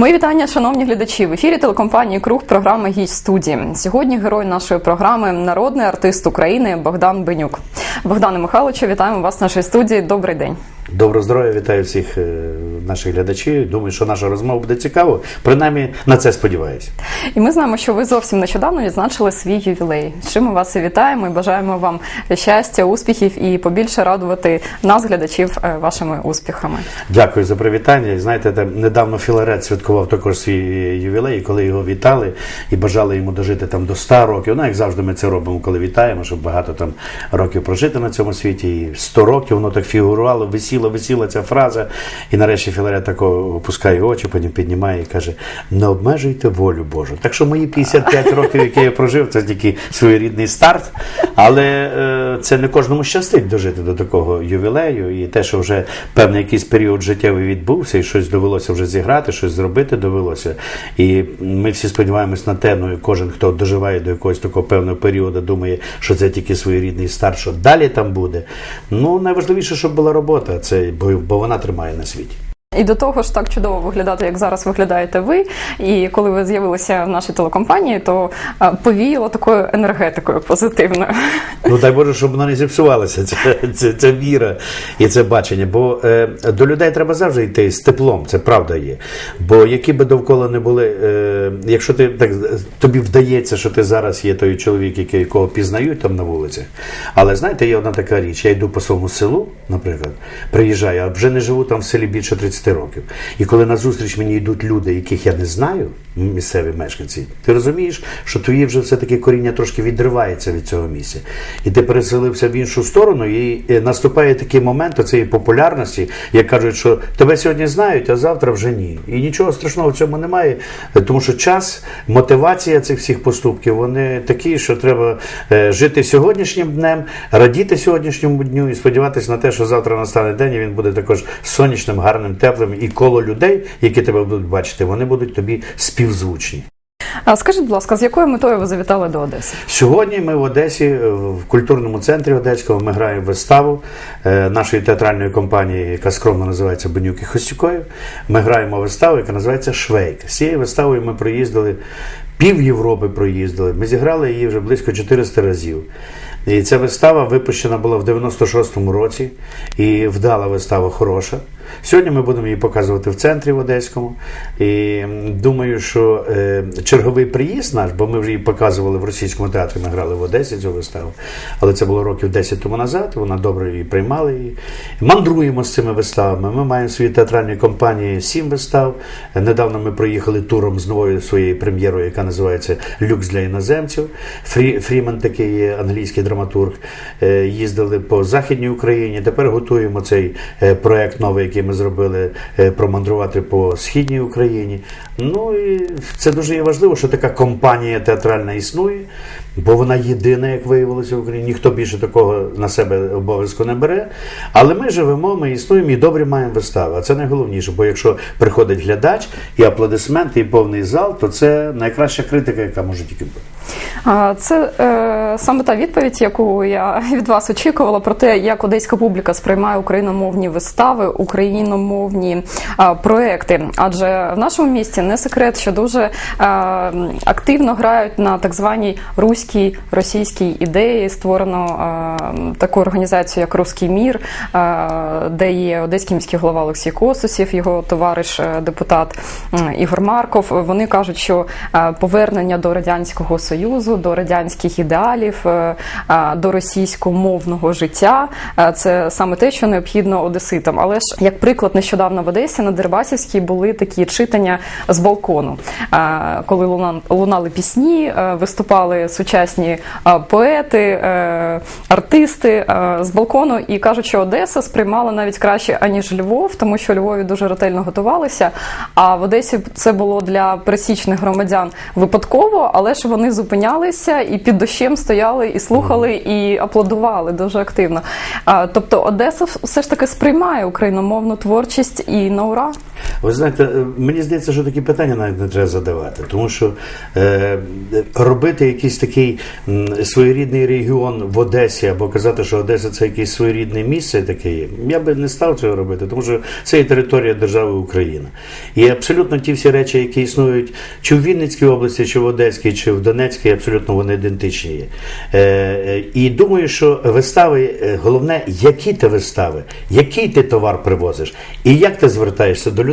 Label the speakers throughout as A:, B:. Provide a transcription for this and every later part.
A: Мої вітання, шановні глядачі. В ефірі телекомпанії Круг програма Гість студії. Сьогодні герой нашої програми народний артист України Богдан Бенюк. Богдане Михайловичу, вітаємо вас в нашій студії. Добрий день.
B: Доброго здоров'я, вітаю всіх е, наших глядачів. Думаю, що наша розмова буде цікава. Принаймні на це сподіваюся.
A: І ми знаємо, що ви зовсім нещодавно відзначили свій ювілей. З чим ми вас і вітаємо і бажаємо вам щастя, успіхів і побільше радувати нас, глядачів, е, вашими успіхами.
B: Дякую за привітання. Знаєте, там недавно Філарет святкував також свій ювілей, і коли його вітали і бажали йому дожити там до 100 років. Ну, як завжди, ми це робимо, коли вітаємо, щоб багато там років прожити на цьому світі. І 100 років воно так фігурувало, висіла, висіла ця фраза. І нарешті Філарет тако опускає очі, потім піднімає і каже: не обмежуйте волю Божу. Так що мої 55 років, які я прожив, це тільки своєрідний старт. Але е, це не кожному щастить дожити до такого ювілею. І те, що вже певний якийсь період життєвий відбувся, і щось довелося вже зіграти, щось зробити довелося. І ми всі сподіваємось на те, ну і кожен, хто доживає до якогось такого певного періоду, думає, що це тільки своєрідний старт, що далі там буде. Ну найважливіше, щоб була робота, це бо, вона тримає на світі.
A: І до того ж так чудово виглядати, як зараз виглядаєте ви. І коли ви з'явилися в нашій телекомпанії, то е, повіяло такою енергетикою позитивною.
B: Ну дай Боже, щоб вона не зіпсувалася. Це, це, це віра і це бачення. Бо е, до людей треба завжди йти з теплом, це правда є. Бо які би довкола не були, е, якщо ти так тобі вдається, що ти зараз є той чоловік, який якого пізнають там на вулицях. Але знаєте, є одна така річ. Я йду по своєму селу, наприклад, приїжджаю, а вже не живу там в селі більше 30 років. І коли на зустріч мені йдуть люди, яких я не знаю, місцеві мешканці, ти розумієш, що твоє вже все-таки коріння трошки відривається від цього місця. І ти переселився в іншу сторону, і наступає такий момент цієї популярності, як кажуть, що тебе сьогодні знають, а завтра вже ні. І нічого страшного в цьому немає, тому що час, мотивація цих всіх поступків, вони такі, що треба е, жити сьогоднішнім днем, радіти сьогоднішньому дню і сподіватися на те, що завтра настане день, і він буде також сонячним, гарним, теплим, і коло людей, які тебе будуть бачити, вони будуть тобі співзвучні.
A: А скажіть, будь ласка, з якою метою ви завітали до Одеси?
B: Сьогодні ми в Одесі, в культурному центрі Одеського, ми граємо виставу е, нашої театральної компанії, яка скромно називається Бенюк і Хостюкоїв. Ми граємо виставу, яка називається Швейк. З цією виставою ми проїздили, пів Європи проїздили. Ми зіграли її вже близько 400 разів. І ця вистава випущена була в 96-му році, і вдала вистава хороша. Сьогодні ми будемо її показувати в центрі в Одеському. І думаю, що е, черговий приїзд наш, бо ми вже її показували в російському театрі, ми грали в Одесі цю виставу, але це було років 10 тому назад. Вона добре її приймала. Її. Мандруємо з цими виставами. Ми маємо в своїй театральній компанії сім вистав. Недавно ми проїхали туром з новою своєю прем'єрою, яка називається Люкс для іноземців. Фрі, Фріман такий є англійський драматург. Е, їздили по Західній Україні. Тепер готуємо цей е, проект новий, який ми зробили е, промандрувати по східній Україні. Ну і це дуже є важливо, що така компанія театральна існує, бо вона єдина, як виявилося в Україні. Ніхто більше такого на себе обов'язку не бере. Але ми живемо, ми існуємо і добре маємо вистави. А це найголовніше, бо якщо приходить глядач і аплодисменти, і повний зал, то це найкраща критика, яка може тільки бути.
A: Це е, саме та відповідь, яку я від вас очікувала про те, як одеська публіка сприймає україномовні вистави, україномовні проекти. Адже в нашому місті не секрет, що дуже активно грають на так званій руській російській ідеї. Створено таку організацію, як Руський мір, де є одеський міський голова Олексій Косусів, його товариш е, депутат Ігор Марков. Вони кажуть, що повернення до радянського союзу, до радянських ідеалів, е, до російськомовного життя е, це саме те, що необхідно одеситам. Але ж як приклад, нещодавно в Одесі на Дербасівській були такі читання з балкону, Е, коли лунали пісні, виступали сучасні поети, артисти з балкону, і кажуть, що Одеса сприймала навіть краще аніж Львов, тому що Львові дуже ретельно готувалися. А в Одесі це було для пересічних громадян випадково, але ж вони зупинялися і під дощем стояли і слухали, і аплодували дуже активно. Тобто Одеса все ж таки сприймає україномовну творчість і на ура.
B: Ви знаєте, е, мені здається, що такі питання навіть не треба задавати, тому що е, робити якийсь такий своєрідний регіон в Одесі або казати, що Одеса це якесь своєрідне місце таке є, я би не став цього робити, тому що це є територія держави Україна. І абсолютно ті всі речі, які існують чи в Вінницькій області, чи в Одеській, чи в Донецькій, абсолютно вони ідентичні є. Е, е, і думаю, що вистави, е, головне, які ти вистави, який ти товар привозиш, і як ти звертаєшся до людей,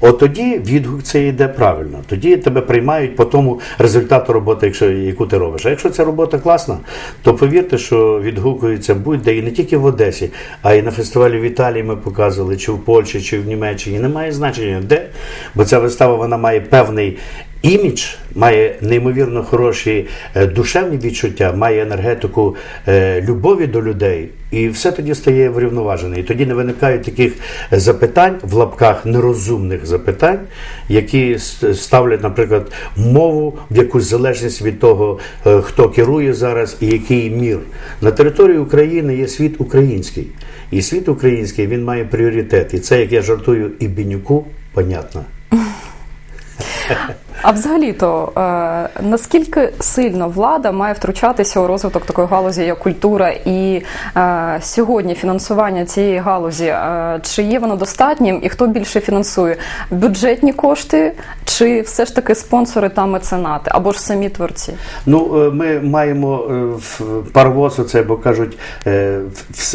B: от тоді відгук це йде правильно. Тоді тебе приймають по тому результату роботи, якщо яку ти робиш. А якщо ця робота класна, то повірте, що відгукується будь-де і не тільки в Одесі, а й на фестивалі в Італії ми показували, чи в Польщі, чи в Німеччині. Немає значення де, бо ця вистава вона має певний. Імідж має неймовірно хороші е, душевні відчуття, має енергетику е, любові до людей, і все тоді стає врівноважене. І тоді не виникають таких запитань в лапках нерозумних запитань, які ставлять, наприклад, мову в якусь залежність від того, е, хто керує зараз і який мір. На території України є світ український, і світ український він має пріоритет. І це, як я жартую, і бенюку, понятно.
A: А взагалі-то е, наскільки сильно влада має втручатися у розвиток такої галузі, як культура, і е, сьогодні фінансування цієї галузі, е, чи є воно достатнім, і хто більше фінансує? Бюджетні кошти, чи все ж таки спонсори та меценати, або ж самі творці?
B: Ну, ми маємо в парвоз, це, бо кажуть,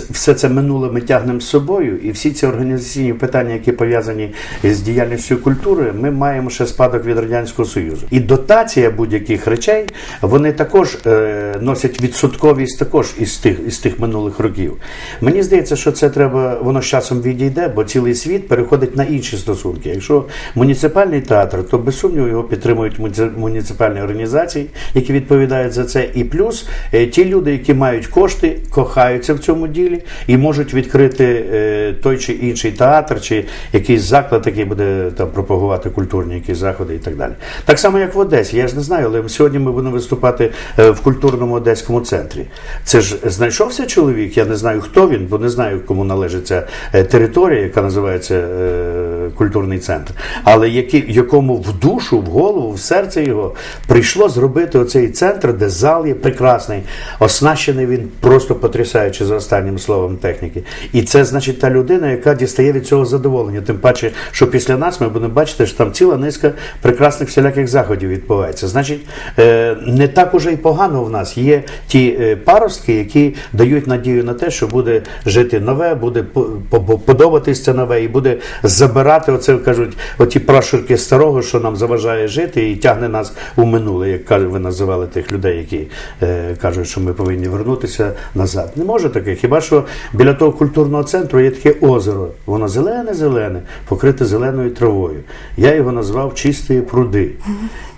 B: все це минуле ми тягнемо з собою, і всі ці організаційні питання, які пов'язані з діяльністю культури, ми маємо ще спадок від радянського союзу. І дотація будь-яких речей вони також е, носять відсотковість також із тих із тих минулих років. Мені здається, що це треба, воно з часом відійде, бо цілий світ переходить на інші стосунки. Якщо муніципальний театр, то без сумніву його підтримують муніци- муніципальні організації, які відповідають за це. І плюс е, ті люди, які мають кошти, кохаються в цьому ділі і можуть відкрити е, той чи інший театр, чи якийсь заклад, який буде там пропагувати культурні якісь заходи і так далі. Так само, як в Одесі. Я ж не знаю, але сьогодні ми будемо виступати е, в культурному одеському центрі. Це ж знайшовся чоловік. Я не знаю, хто він, бо не знаю, кому належить ця е, територія, яка називається е, культурний центр. Але які, якому в душу, в голову, в серце його прийшло зробити оцей центр, де зал є прекрасний, оснащений він просто потрясаючи за останнім словом техніки. І це значить та людина, яка дістає від цього задоволення. Тим паче, що після нас ми будемо бачити, що там ціла низка прекрасних всіляких заходів відбувається. Значить, е, не так уже й погано в нас. Є ті е, паростки, які дають надію на те, що буде жити нове, буде по- по- подобатись нове, і буде забирати оце, кажуть, оті прашурки старого, що нам заважає жити, і тягне нас у минуле, як ви називали тих людей, які е, кажуть, що ми повинні вернутися назад. Не може таке. Хіба що біля того культурного центру є таке озеро. Воно зелене-зелене, покрите зеленою травою. Я його назвав чисті пруди.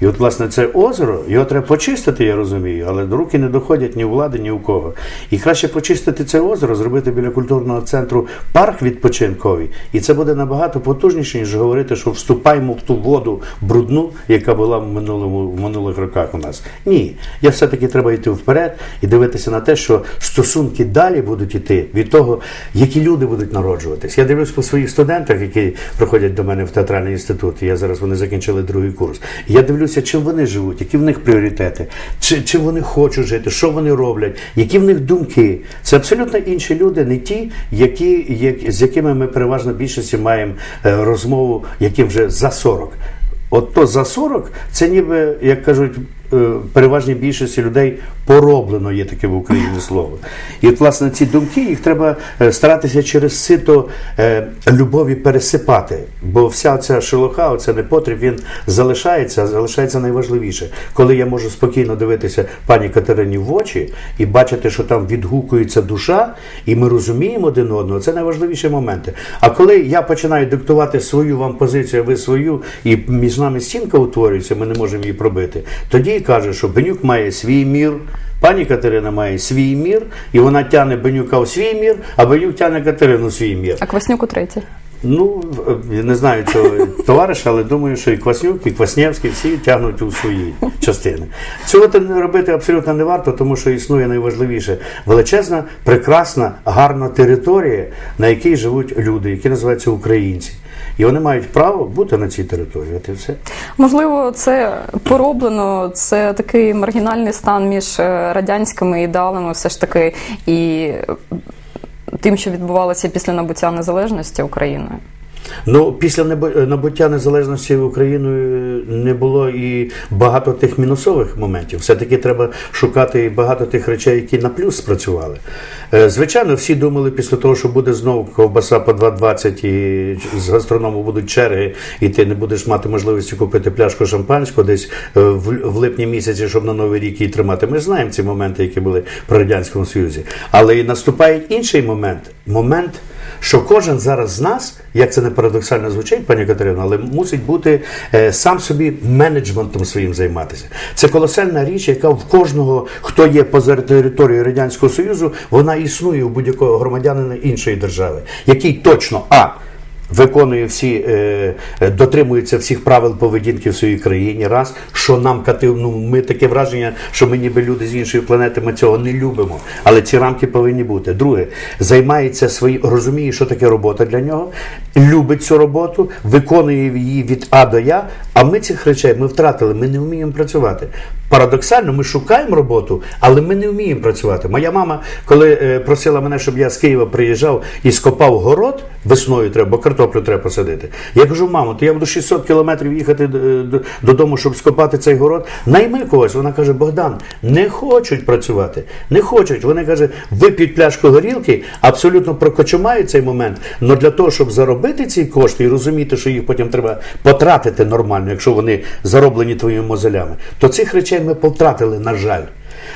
B: І от, власне, це озеро, його треба почистити, я розумію, але до руки не доходять ні у влади, ні у кого. І краще почистити це озеро, зробити біля культурного центру парк відпочинковий. І це буде набагато потужніше, ніж говорити, що вступаємо в ту воду брудну, яка була в минулому в минулих роках у нас. Ні, я все-таки треба йти вперед і дивитися на те, що стосунки далі будуть йти від того, які люди будуть народжуватись. Я дивлюсь по своїх студентах, які приходять до мене в театральний інститут. і Я зараз вони закінчили другий курс. І я дивлюся, чим вони живуть, які в них пріоритети, чи, чим вони хочуть жити, що вони роблять, які в них думки. Це абсолютно інші люди, не ті, які, як, з якими ми переважно більшості маємо е, розмову, яким вже за 40. От то за 40, це ніби, як кажуть, е, переважній більшості людей пороблено є таке в Україні слово. І от, власне, ці думки їх треба е, старатися через сито е, любові пересипати. Бо вся ця шелуха, оця непотріб, він залишається, а залишається найважливіше. Коли я можу спокійно дивитися пані Катерині в очі і бачити, що там відгукується душа, і ми розуміємо один одного, це найважливіші моменти. А коли я починаю диктувати свою вам позицію, ви свою, і між нами стінка утворюється, ми не можемо її пробити, тоді каже, що Бенюк має свій мір. Пані Катерина має свій мір, і вона тягне Бенюка в свій мір, а Бенюк тягне Катерину в свій мір.
A: А Кваснюк у третій.
B: Ну, е, не знаю цього товариша, але думаю, що і Кваснюк, і Кваснєвський всі тягнуть у свої частини. Цього робити абсолютно не варто, тому що існує найважливіше величезна, прекрасна, гарна територія, на якій живуть люди, які називаються українці. І вони мають право бути на цій території. От все.
A: Можливо, це пороблено, це такий маргінальний стан між е, радянськими ідеалами, все ж таки, і тим, що відбувалося після набуття незалежності Україною.
B: Ну, після небо- набуття незалежності Україною не було і багато тих мінусових моментів. Все-таки треба шукати багато тих речей, які на плюс спрацювали. Е, Звичайно, всі думали після того, що буде знову ковбаса по 2,20 і з гастроному будуть черги, і ти не будеш мати можливості купити пляшку шампанського десь е, в в липні місяці, щоб на новий рік її тримати. Ми знаємо ці моменти, які були при радянському союзі. Але і наступає інший момент. Момент що кожен зараз з нас, як це не парадоксально звучить, пані Катерина, але мусить бути е, сам собі менеджментом своїм займатися. Це колосальна річ, яка в кожного, хто є поза територією Радянського Союзу, вона існує у будь-якого громадянина іншої держави, який точно а. Виконує всі, е, е, дотримується всіх правил поведінки в своїй країні. Раз, що нам ну, ми таке враження, що ми ніби люди з іншої планети, ми цього не любимо. Але ці рамки повинні бути. Друге, займається свої, розуміє, що таке робота для нього, любить цю роботу, виконує її від А до Я. А ми цих речей ми втратили, ми не вміємо працювати. Парадоксально, ми шукаємо роботу, але ми не вміємо працювати. Моя мама, коли е, просила мене, щоб я з Києва приїжджав і скопав город, весною треба, картоплю треба посадити. Я кажу, мамо, то я буду 600 кілометрів їхати е, додому, щоб скопати цей город. Найми когось. Вона каже, Богдан, не хочуть працювати, не хочуть. Вони каже, вип'ють пляшку горілки, абсолютно прокочумають цей момент. Але для того, щоб заробити ці кошти і розуміти, що їх потім треба потратити нормально, якщо вони зароблені твоїми мозолями, то цих речей ми потратили, на жаль.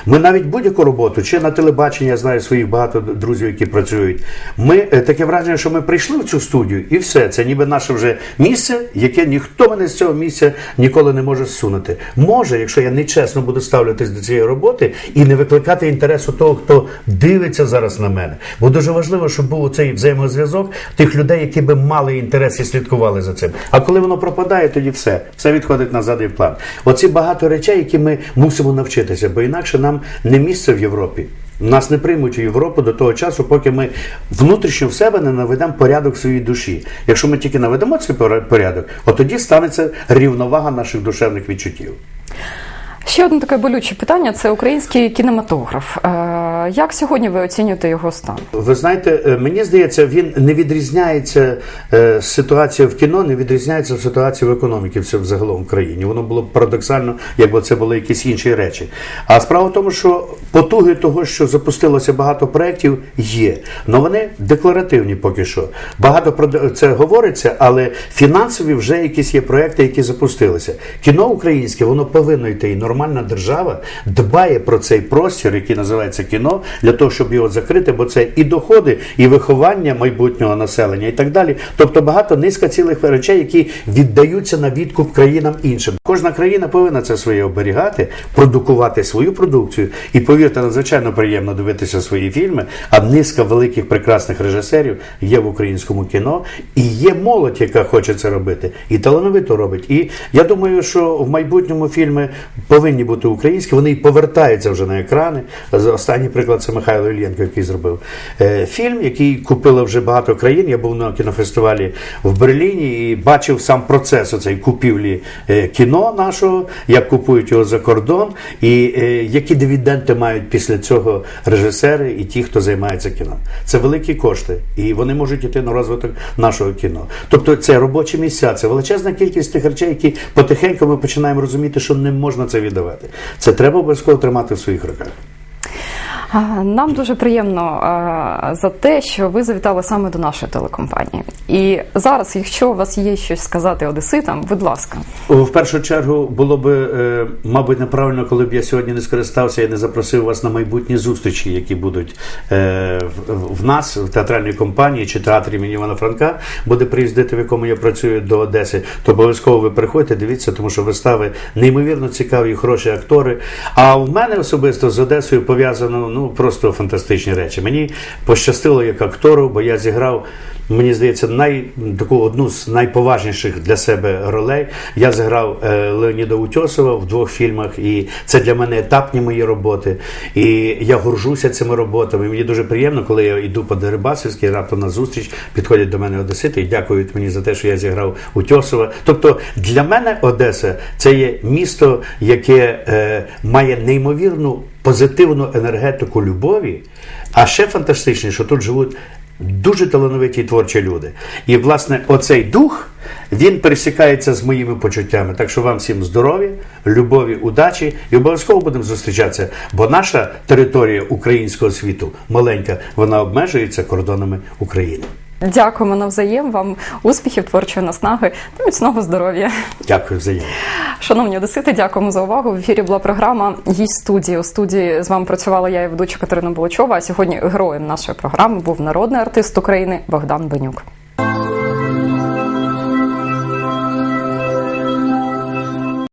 B: Ми навіть будь-яку роботу, чи на телебаченні, я знаю своїх багато друзів, які працюють. Ми е, таке враження, що ми прийшли в цю студію, і все. Це ніби наше вже місце, яке ніхто мене з цього місця ніколи не може зсунути. Може, якщо я нечесно буду ставлятись до цієї роботи і не викликати інтересу того, хто дивиться зараз на мене. Бо дуже важливо, щоб був цей взаємозв'язок тих людей, які би мали інтерес і слідкували за цим. А коли воно пропадає, тоді все. Все відходить назад і в план. Оці багато речей, які ми мусимо навчитися, бо інакше нам не місце в Європі. Нас не приймуть у Європу до того часу, поки ми внутрішньо в себе не наведемо порядок своїй душі. Якщо ми тільки наведемо цей порядок, от тоді станеться рівновага наших душевних відчуттів.
A: Ще одне таке болюче питання це український кінематограф. Е, Як сьогодні ви оцінюєте його стан?
B: Ви знаєте, е, мені здається, він не відрізняється е, ситуація в кіно, не відрізняється ситуація в економіці все взагалом в країні. Воно було б парадоксально, якби це були якісь інші речі. А справа в тому, що потуги того, що запустилося багато проєктів, є. але вони декларативні поки що. Багато про це говориться, але фінансові вже якісь є проекти, які запустилися. Кіно українське, воно повинно йти. І нормальна держава дбає про цей простір, який називається кіно, для того, щоб його закрити, бо це і доходи, і виховання майбутнього населення, і так далі. Тобто багато низка цілих речей, які віддаються на відкуп країнам іншим. Кожна країна повинна це своє оберігати, продукувати свою продукцію. І повірте, надзвичайно приємно дивитися свої фільми. А низка великих прекрасних режисерів є в українському кіно, і є молодь, яка хоче це робити, і талановито робить. І я думаю, що в майбутньому фільми повинні бути українські, вони повертаються вже на екрани. Останній приклад це Михайло Ільєнко, який зробив е, фільм, який купили вже багато країн. Я був на кінофестивалі в Берліні і бачив сам процес оцей купівлі е, кіно нашого, як купують його за кордон, і е, які дивіденти мають після цього режисери і ті, хто займається кіно. Це великі кошти, і вони можуть йти на розвиток нашого кіно. Тобто це робочі місця, це величезна кількість тих речей, які потихеньку ми починаємо розуміти, що не можна це віддавати. Це треба обов'язково тримати в своїх руках.
A: Нам дуже приємно за те, що ви завітали саме до нашої телекомпанії. І зараз, якщо у вас є щось сказати одеситам, будь ласка.
B: В першу чергу було б, е, мабуть, неправильно, коли б я сьогодні не скористався і не запросив вас на майбутні зустрічі, які будуть е, в- нас, в театральній компанії чи театрі імені Івана Франка, буде приїздити, в якому я працюю до Одеси. То обов'язково ви приходьте, дивіться, тому що вистави неймовірно цікаві, хороші актори. А в мене особисто з Одесою пов'язано ну просто фантастичні речі. Мені пощастило як актору, бо я зіграв. Мені здається, най, таку одну з найповажніших для себе ролей. Я зіграв е, Леоніда Утьосова в двох фільмах, і це для мене етапні мої роботи. І я горжуся цими роботами. Мені дуже приємно, коли я йду по Дерибасівській, раптом на зустріч підходять до мене одесити і дякують мені за те, що я зіграв Утьосова. Тобто для мене Одеса це є місто, яке е, має неймовірну позитивну енергетику любові, а ще фантастичніше, що тут живуть дуже талановиті і творчі люди. І, власне, оцей дух він пересікається з моїми почуттями. Так що вам всім здоров'я, любові, удачі і обов'язково будемо зустрічатися. Бо наша територія українського світу маленька, вона обмежується кордонами України.
A: Дякуємо навзаєм вам успіхів, творчої наснаги та міцного здоров'я.
B: Дякую взаємно.
A: Шановні одесити, дякуємо за увагу. В ефірі була програма Гість студії. У студії з вами працювала я і ведуча Катерина Болочова. А сьогодні героєм нашої програми був народний артист України Богдан Бенюк.